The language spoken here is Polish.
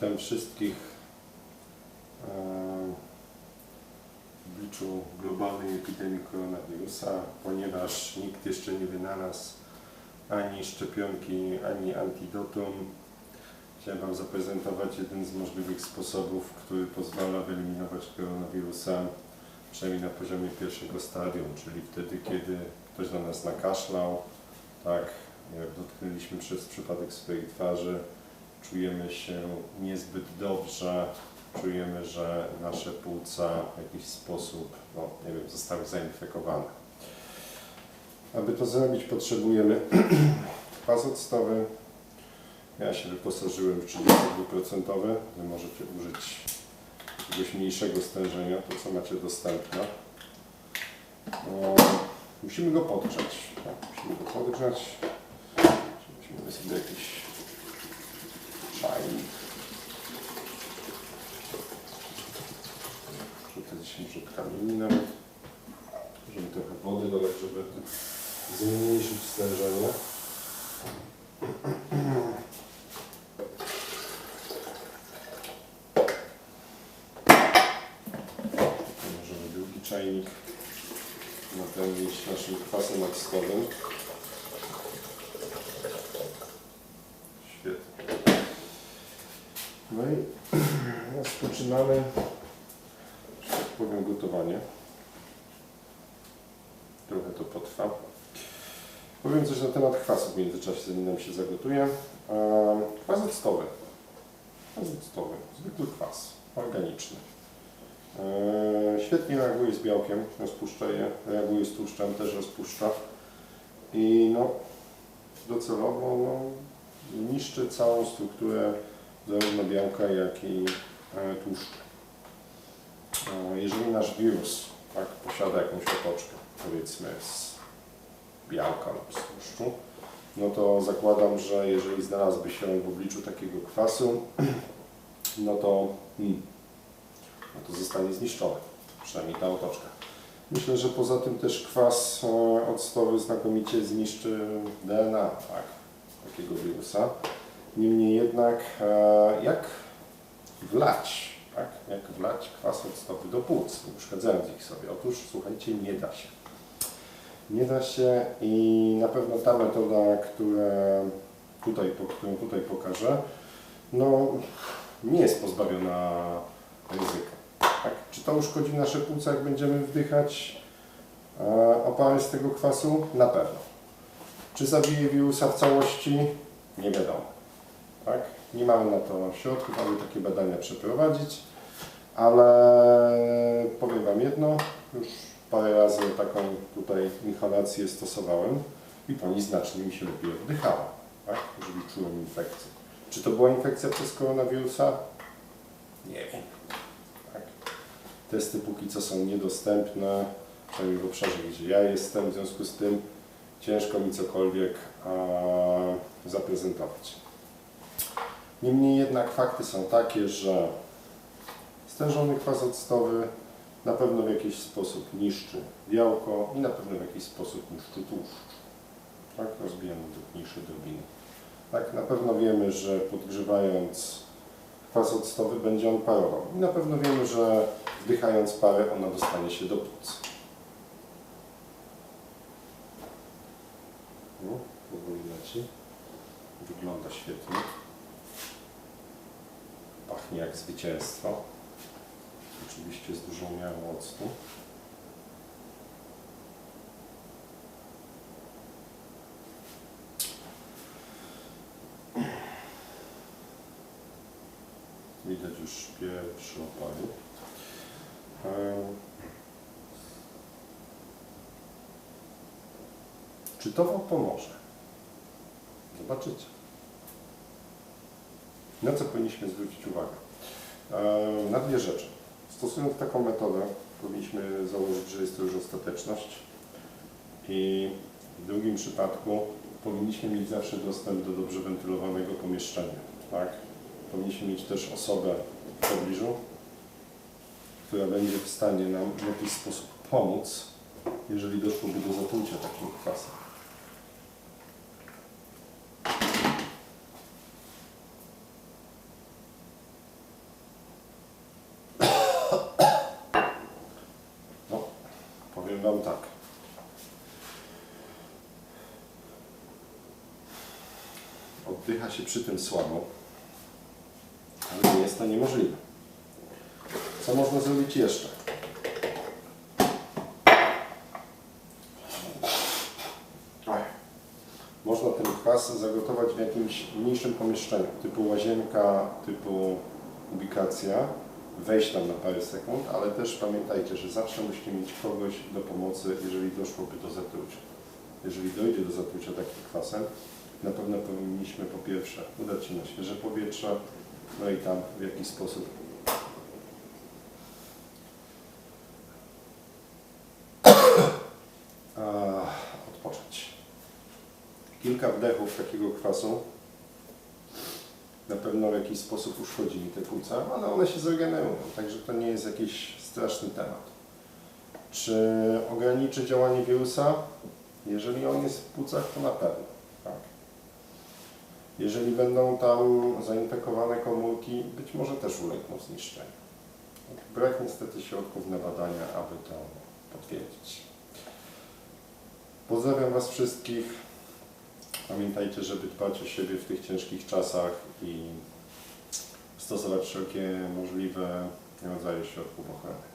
Witam wszystkich e, w obliczu globalnej epidemii koronawirusa, ponieważ nikt jeszcze nie wynalazł ani szczepionki, ani antidotum. Chciałem Wam zaprezentować jeden z możliwych sposobów, który pozwala wyeliminować koronawirusa, przynajmniej na poziomie pierwszego stadium, czyli wtedy, kiedy ktoś do nas nakaszlał, tak, jak dotknęliśmy przez przypadek swojej twarzy, czujemy się niezbyt dobrze, czujemy, że nasze płuca w jakiś sposób, no nie wiem, zostały zainfekowane. Aby to zrobić, potrzebujemy kwas octowy. Ja się wyposażyłem w 32%. Wy możecie użyć jakiegoś mniejszego stężenia, to co macie dostępne. No, musimy go podgrzać. Tak, musimy go podgrzać. Weźmiemy sobie jakiś kwasem octowym. Świetnie. No i rozpoczynamy, że tak powiem, gotowanie. Trochę to potrwa. Powiem coś na temat kwasu w międzyczasie, zanim nam się zagotuje. Ehm, Kwas octowy. Kwas octowy, zwykły kwas, organiczny. Świetnie reaguje z białkiem, rozpuszcza je, reaguje z tłuszczem, też rozpuszcza. I no, docelowo no, niszczy całą strukturę zarówno białka, jak i e, tłuszczu. E, Jeżeli nasz wirus tak, posiada jakąś otoczkę, powiedzmy z białka lub z tłuszczu, no to zakładam, że jeżeli znalazłby się w obliczu takiego kwasu, no to, hmm, no to zostanie zniszczony, przynajmniej ta otoczka. Myślę, że poza tym też kwas e, octowy znakomicie zniszczy DNA tak, takiego wirusa. Niemniej jednak, e, jak wlać, tak? jak wlać kwas octowy do płuc, nie uszkadzając ich sobie? Otóż, słuchajcie, nie da się. Nie da się i na pewno ta metoda, która tutaj, którą tutaj pokażę, no, nie jest pozbawiona ryzyka. Tak? Czy to uszkodzi nasze płuca, jak będziemy wdychać e, opary z tego kwasu? Na pewno. Czy zabije wirusa w całości? Nie wiadomo. Tak? Nie mamy na to środków, aby takie badania przeprowadzić, ale powiem Wam jedno, już parę razy taką tutaj inhalację stosowałem i po niej znacznie mi się lepiej oddychało, tak? jeżeli czułem infekcję. Czy to była infekcja przez koronawirusa? Nie wiem. Testy póki co są niedostępne, w obszarze, gdzie ja jestem, w związku z tym ciężko mi cokolwiek a, zaprezentować. Niemniej jednak fakty są takie, że stężony kwas octowy na pewno w jakiś sposób niszczy białko i na pewno w jakiś sposób niszczy tłuszcz. Tak, rozbijamy do mniejsze drobiny. Tak, na pewno wiemy, że podgrzewając kwas octowy będzie on parował. I na pewno wiemy, że wdychając parę ona dostanie się do płuc. No, powoli leci. Wygląda świetnie. Pachnie jak zwycięstwo. Oczywiście z dużą miarą octu. Pierwsze opary. Em, Czy to Wam pomoże? Zobaczycie. Na co powinniśmy zwrócić uwagę? Na dwie rzeczy. Stosując taką metodę, powinniśmy założyć, że jest to już ostateczność. I w drugim przypadku powinniśmy mieć zawsze dostęp do dobrze wentylowanego pomieszczenia. Tak? powinniśmy mieć też osobę w pobliżu, która będzie w stanie nam w jakiś sposób pomóc, jeżeli doszłoby do zatrucia takim kwasem. No, powiem Wam tak. Oddycha się przy tym słabo jest to niemożliwe. Co można zrobić jeszcze? Można ten kwas zagotować w jakimś mniejszym pomieszczeniu, typu łazienka, typu ubikacja, wejść tam na parę sekund, ale też pamiętajcie, że zawsze musicie mieć kogoś do pomocy, jeżeli doszłoby do zatrucia. Jeżeli dojdzie do zatrucia takim kwasem, na pewno powinniśmy po pierwsze udać się na świeże powietrze, no i tam w jakiś sposób odpocząć. Kilka wdechów takiego kwasu na pewno w jakiś sposób uszkodzi mi te płuca, ale one się zregenerują, także to nie jest jakiś straszny temat. Czy ograniczy działanie wirusa? Jeżeli on jest w płucach, to na pewno. Jeżeli będą tam zainfekowane komórki, być może też ulegną zniszczeniu. Brak niestety środków na badania, aby to potwierdzić. Pozdrawiam Was wszystkich. Pamiętajcie, żeby dbać o siebie w tych ciężkich czasach i stosować wszelkie możliwe rodzaje środków ochrony.